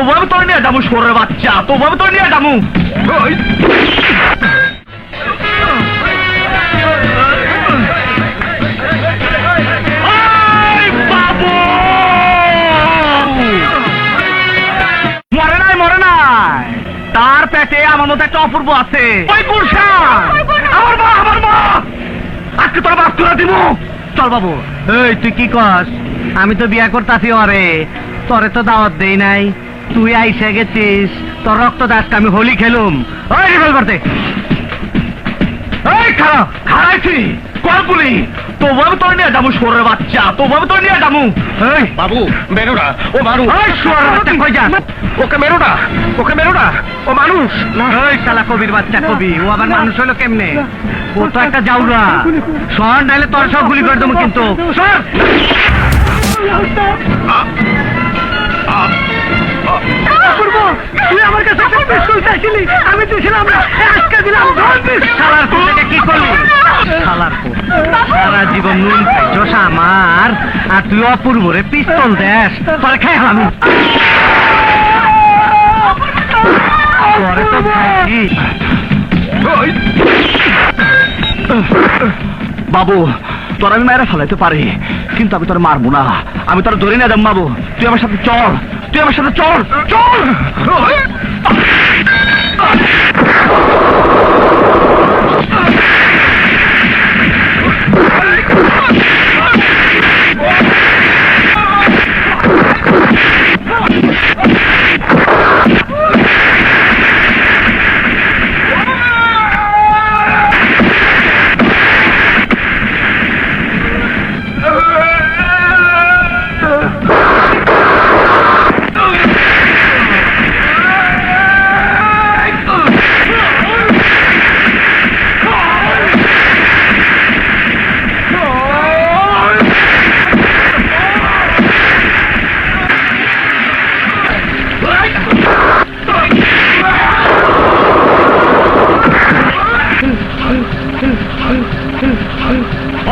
আমি তোর নিয়ে যাব সরের বাচ্চা আমি তোর নিয়ে যাব। ওই। ওই বাবু! মরে নাই মরে নাই। তার পেটে আমার মতো একটা অপূর্ব আছে। আমার মা আমার মা! আজকে তোর বাস তুলে দিব। চল বাবু। এই তুই কি কস? আমি তো বিয়া করতাছি অরে তোরে তো দাওয়াত দেই নাই। তুই আইসে গেছিস তোর রক্ত দাসকে আমি হোলি খেলুম। ওই রিভেল করতে খারাপ খারাইছি কলপুলি তোর নিয়ে যাব সরের বাচ্চা। তোর নিয়ে যাব। এই। বাবু মেরো না ও মানুষ। বাচ্চা কই ওকে মেরো না ওকে মেরো না ও মানুষ। এই শালা কবির বাচ্চা কবি। ও আবার মানুষ হলো কেমনে? ও তো একটা জাউরা। শহর নাইলে তোর সব গুলি করে দেবো কিন্তু। সর সারা জীবন নুন আর তুই অপূর্ব রে, পিস্তল দেশ খাই আমি। বাবু, তোর আমি মায়েরা ফেলাইতে পারি, কিন্তু আমি তোর মারবো না। আমি তোর ধরে না দেব বাবু। তুই আমার সাথে চল। তুই আমার সাথে চল। চল।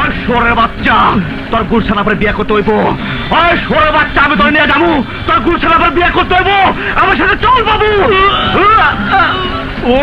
ওই সরের বাচ্চা, তোর গুলশান আবার বিয়ে করতে হইব। ওই সরের বাচ্চা, আমি তোর নিয়ে যাব। তোর গুলশান আবার বিয়ে করতে হইব। আমার সাথে চল বাবু। ও